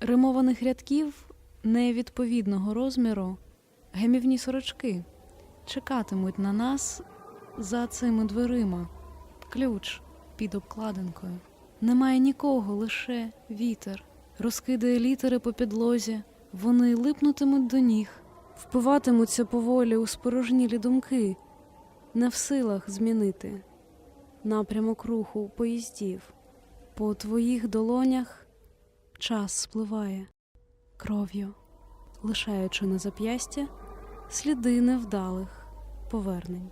римованих рядків невідповідного розміру гемівні сорочки чекатимуть на нас за цими дверима. Ключ під обкладинкою. Немає нікого, лише вітер. Розкидає літери по підлозі, вони липнутимуть до ніг, впиватимуться поволі у спорожнілі думки, не в силах змінити напрямок руху поїздів. По твоїх долонях час спливає кров'ю, лишаючи на зап'ястя сліди невдалих повернень.